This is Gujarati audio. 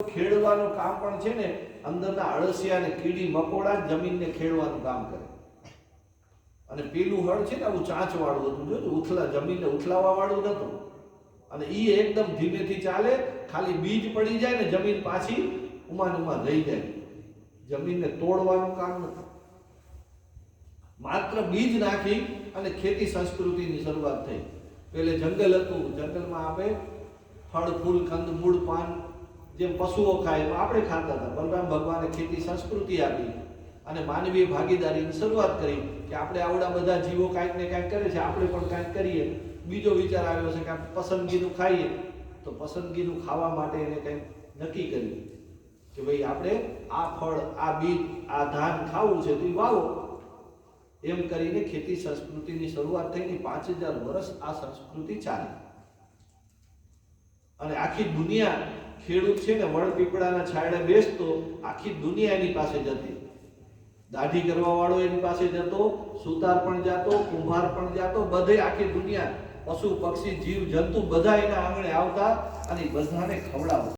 ખેડવાનું કામ પણ છે ને, અંદરના અળસિયા ને કીડી મકોડા જમીનને ખેડવાનું કામ કરે. અને પેલું હળ છે ને, આવું ચાંચ વાળું હતું જોજો ઉથલા જમીનને ઉથલાવા વાળું નતું અને એ એકદમ ધીમેથી ચાલે, ખાલી બીજ પડી જાય ને, જમીન પાછી ઉમાન ઉમાન રહી જાય. જમીનને તોડવાનું કામ નથી. માત્ર બીજ નાખી અને ખેતી સંસ્કૃતિની શરૂઆત થઈ. પેલે જંગલ હતું, જંગલમાં આપણે ફળ, ફૂલ, કંદ, મૂળ, પાન જેમ પશુઓ ખાય એમ આપણે ખાતા હતા. બલરામ ભગવાને ખેતી સંસ્કૃતિ આપી અને માનવીય ભાગીદારીની શરૂઆત કરી કે આપણે આવડા બધા જીવો કાંઈક ને કાંઈક કરે છે, આપણે પણ કાંઈક કરીએ. બીજો વિચાર આવ્યો છે કે આપણે પસંદગીનું ખાઈએ. તો પસંદગીનું ખાવા માટે એને કંઈક નક્કી કર્યું કે ભાઈ આપણે આ ફળ, આ બીજ, આ ધાન ખાવું છે તો એ વાવો. એમ કરીને ખેતી સંસ્કૃતિની શરૂઆત થઈ ને પાંચ હજાર વર્ષ આ સંસ્કૃતિ ચાલી. અને આખી દુનિયા ખેડૂત છે ને વડ પીપળાના છાંયડે બેસતો, આખી દુનિયા એની પાસે જતી. દાઢી કરવા વાળો એની પાસે જતો, સુતાર પણ જાતો, કુંભાર પણ જાતો, બધે આખી દુનિયા પશુ, પક્ષી, જીવ, જંતુ બધા એના આંગણે આવતા અને બધાને ખવડાવતા.